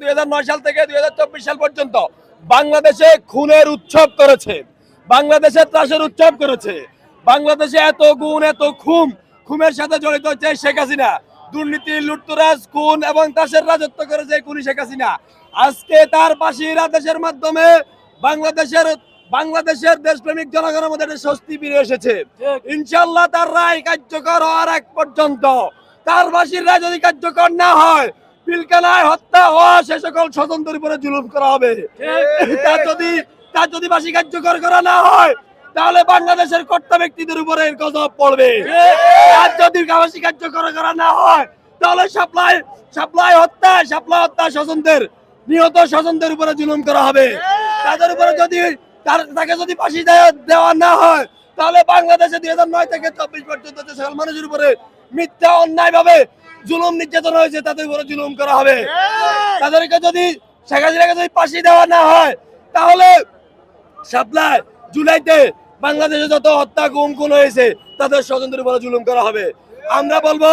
দুই হাজার নয় সাল থেকে দুই সাল পর্যন্ত বাংলাদেশে খুনের উৎসব করেছে। বাংলাদেশে ত্রাসের উৎসব করেছে। বাংলাদেশে এত গুণ এত খুম খুমের সাথে জড়িত হচ্ছে শেখ হাসিনা। দুর্নীতি লুটতরাজ খুন এবং ত্রাসের রাজত্ব করেছে খুনি শেখ হাসিনা। আজকে তার ফাঁসির আদেশের মাধ্যমে বাংলাদেশের বাংলাদেশের দেশপ্রেমিক জনগণের মধ্যে একটা স্বস্তি ফিরে এসেছে। ইনশাল্লাহ তার রায় কার্যকর হওয়ার এক পর্যন্ত তার ফাঁসির রায় যদি কার্যকর না হয় পিলকানায় হত্যা হওয়া সে সকল স্বতন্ত্রের উপরে জুলুম করা হবে। তার যদি তার যদি ফাঁসি কার্যকর করা না হয় তাহলে বাংলাদেশের কর্তা ব্যক্তিদের উপরে এর গজব পড়বে। আর যদি ফাঁসি কার্যকর করা না হয় তাহলে সাপ্লাই সাপ্লাই হত্যা সাপ্লাই হত্যা স্বজনদের নিহত স্বজনদের উপরে জুলুম করা হবে। তাদের উপরে যদি তাকে যদি ফাঁসি দেওয়া না হয় তাহলে বাংলাদেশে দুই হাজার নয় থেকে চব্বিশ পর্যন্ত সকল মানুষের উপরে মিথ্যা অন্যায় ভাবে জুলুম নির্যাতন হয়েছে তাদের উপরে জুলুম করা হবে। তাদেরকে যদি শেখ হাসিনাকে যদি ফাঁসি দেওয়া না হয় তাহলে সাপ্লাই জুলাইতে বাংলাদেশে যত হত্যা গুম খুন হয়েছে তাদের স্বজনদের উপরে জুলুম করা হবে। আমরা বলব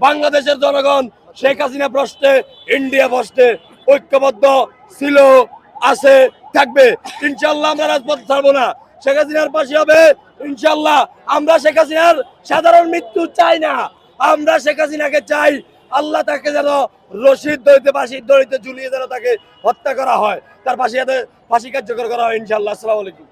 বাংলাদেশের জনগণ শেখ হাসিনা প্রশ্নে ইন্ডিয়া প্রশ্নে ঐক্যবদ্ধ ছিল আছে থাকবে। ইনশাল্লাহ আমরা রাজপথ ছাড়বো না। শেখ হাসিনার পাশে হবে ইনশাল্লাহ। আমরা শেখ হাসিনার সাধারণ মৃত্যু চাই না। আমরা শেখ হাসিনাকে চাই আল্লাহ তাকে যেন রশিদ দড়িতে বাসির দড়িতে ঝুলিয়ে যেন তাকে হত্যা করা হয়। তার পাশে ফাঁসি কার্যকর করা হয় ইনশাল্লাহ আসসালামু আলাইকুম।